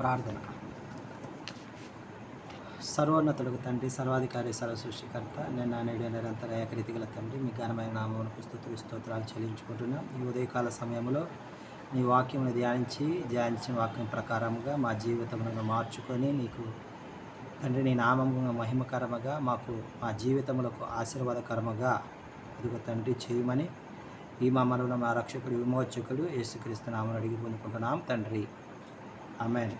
ప్రార్థన. సర్వోన్నతులకు తండ్రి సర్వాధికారి సర్వసృష్టికర్త నిన్న నేడు నిరంతర ఏకరీతి గల తండ్రి మీ ఘనమైన నామమునకు స్థుతులు స్తోత్రాలు చెల్లించుకుంటున్నాం. ఈ ఉదయకాల సమయంలో నీ వాక్యమును ధ్యానించి ధ్యానించిన వాక్యం ప్రకారముగా మా జీవితములను మార్చుకొని నీకు తండ్రి నీ నామము మహిమకరముగా మాకు మా జీవితములకు ఆశీర్వాదకరముగా ఇదిగో తండ్రి చేయమని ఈ మా మరణ మా రక్షకుడు విమోచకుడు యేసుక్రీస్తు నామను అడిగి పొందుకుంటున్నాం. తండ్రి అమెన్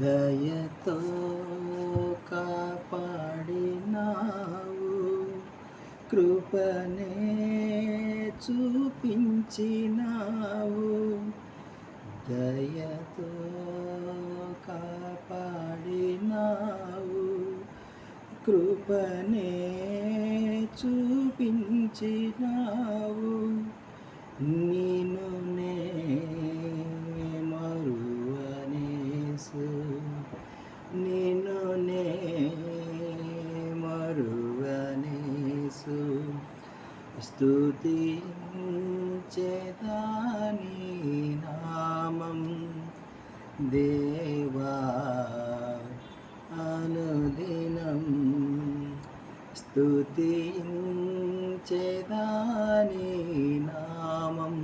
దయతో కాపాడినావు కృపనే చూపించినావు. దయతో కాపాడినావు కృపనే చూపించినావు. నేను స్తుతించేదాని నామం దేవా అనుదినం. స్తుతించేదాని నామం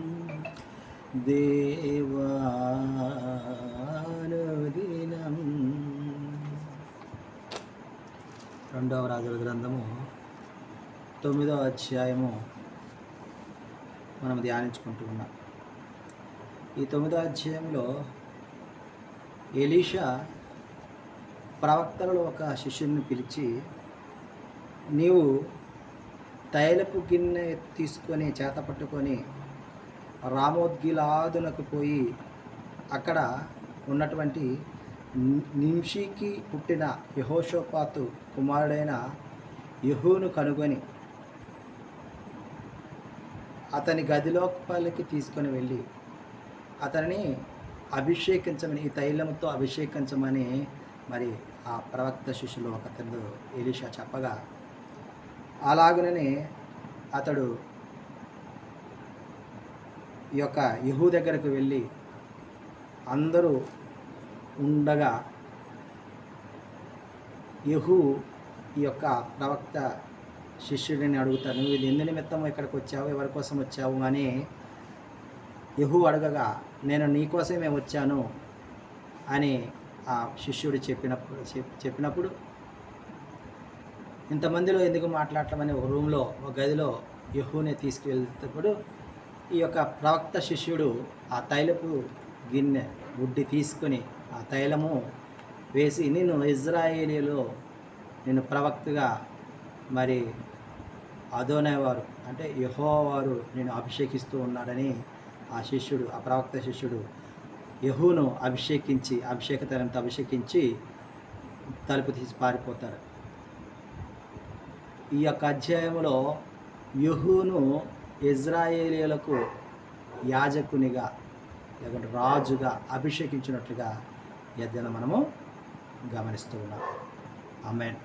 దేవానుదినం రెండవ రాజుల గ్రంథము తొమ్మిదవ అధ్యాయము మనం ధ్యానించుకుంటూ ఉన్నాం. ఈ తొమ్మిదో అధ్యాయంలో ఎలీషా ప్రవక్తలలో ఒక శిష్యుని పిలిచి నీవు తైలపు గిన్నె తీసుకొని చేత పట్టుకొని రామోద్గిలాదునకు పోయి అక్కడ ఉన్నటువంటి నింషికి పుట్టిన యహోషోపాతు కుమారుడైన యహూను కనుగొని అతని గదిలోపలికి తీసుకొని వెళ్ళి అతనిని అభిషేకించమని ఈ తైలంతో అభిషేకించమని మరి ఆ ప్రవక్త శిష్యులు ఒకతను ఎలీషా చెప్పగా అలాగుననే అతడు ఈ యొక్క యహూ దగ్గరకు వెళ్ళి అందరూ ఉండగా యహూ ఈ యొక్క ప్రవక్త శిష్యుడిని అడుగుతాను నువ్వు ఇది ఎందు నిమిత్తం ఇక్కడికి వచ్చావు? ఎవరి కోసం వచ్చావు? అని యహు అడగగా నేను నీకోసమే వచ్చాను అని ఆ శిష్యుడు చెప్పినప్పుడు చెప్- చెప్పినప్పుడు ఇంతమందిలో ఎందుకు మాట్లాడటమని ఒక రూమ్లో ఒక గదిలో యహూని తీసుకువెళ్తేప్పుడు ఈ యొక్క ప్రవక్త శిష్యుడు ఆ తైలపు గిన్నె గుడ్డి తీసుకొని ఆ తైలము వేసి నేను ఇజ్రాయేలీలో నేను ప్రవక్తగా మరి అదోనేవారు. అంటే యహో వారు నేను అభిషేకిస్తూ ఉన్నాడని ఆ శిష్యుడు ఆ ప్రవక్త శిష్యుడు యహూను అభిషేకించి అభిషేక తైలంతో అభిషేకించి తలుపు తీసి పారిపోతారు. ఈ యొక్క అధ్యాయంలో యహూను ఇజ్రాయేలీలకు యాజకునిగా లేకుంటే రాజుగా అభిషేకించినట్లుగా ఈ మనము గమనిస్తూ ఉన్నాం. ఆమెన్.